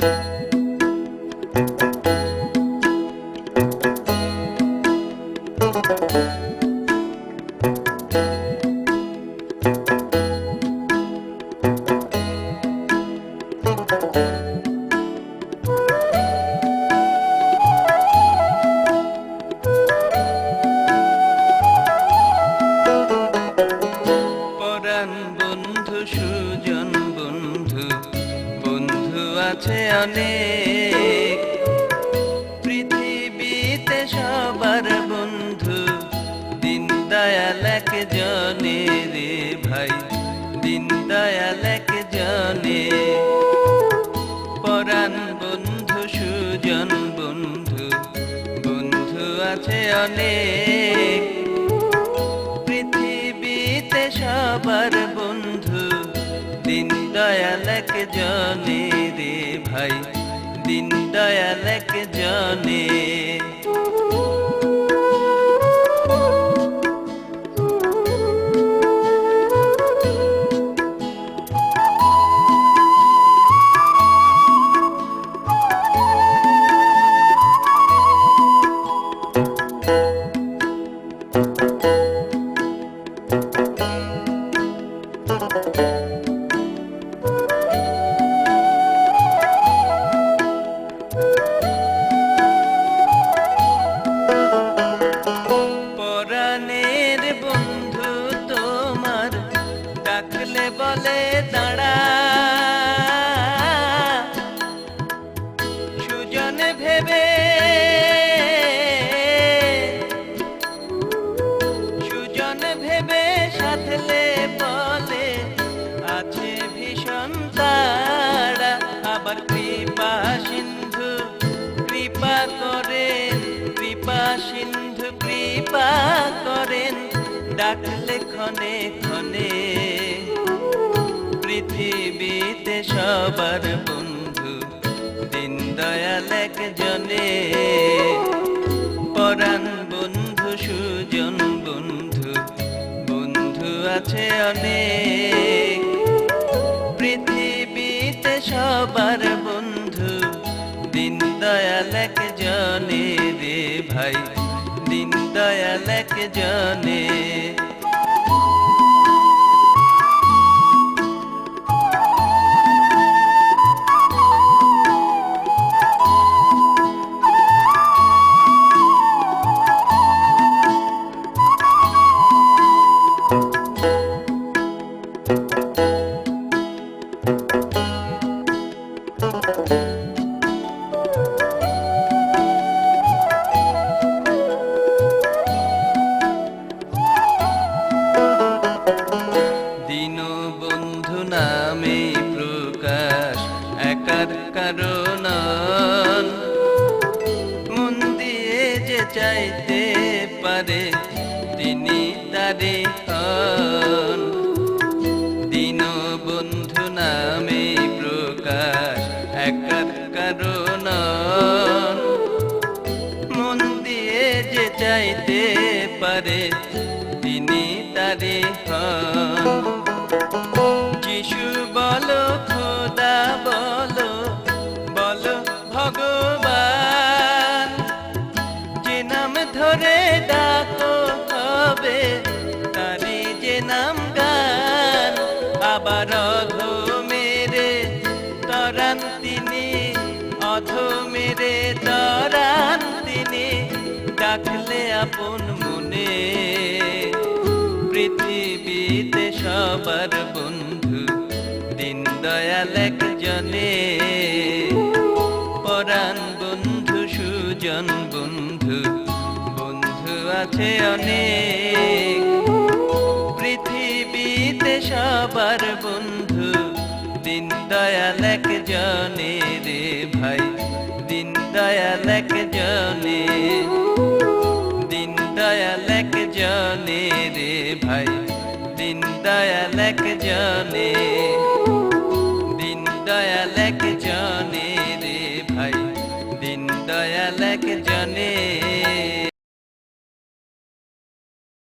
পরাণ আছে অনেক। পৃথিবীতে সবার বন্ধু দিন দয়াল এক জনে রে ভাই। দিন দয়াল এক জনে পরাণ বন্ধু, সুজন বন্ধু বন্ধু আছে অনেক। পৃথিবীতে সবার বন্ধু দিন দয়াল এক জনে দয়াল জনে। বলে দাঁড়া। সুজন ভেবে সুজন ভেবে সাথলে বলে, আছে ভীষণ তারা। আবার কৃপা সিন্ধু, কৃপা করেন, কৃপা সিন্ধু, কৃপা করেন। ডাকলে ক্ষণে ক্ষণে পৃথিবীতে সবার বন্ধু, দিন দয়াল একজনে। পরাণ বন্ধু, সুজন বন্ধু বন্ধু আছে অনেক। পৃথিবীতে সবার বন্ধু, দিন দয়াল একজনে রে ভাই, দিন দয়াল একজনে। দিন নামে প্রকাশ একার কারণ মন দিয়ে যে চাইতে পারে, তিনি তারে হন। দিন বন্ধু নামে প্রকাশ একার কারণ মন দিয়ে যে চাইতে পারে, তিনি তারে হন। নাম ডাকো হবে, তারি যে নাম গান আবার মেরে তরান তিনি অধ মেরে তরান তিনি, ডাকলে আপন মনে। পৃথিবীতে সবার বন্ধু, দিন দয়াল একজনে। পরাণ বন্ধু সুজন আছে অনেক। পৃথিবীতে সবার বন্ধু, দিন দয়াল এক জনে রে ভাই, দিন দয়াল এক জনে দিন দয়াল এক জনে রে ভাই, দিন দয়াল এক জনে দিন দয়াল এক জনে রে ভাই, দিন দয়াল এক জনে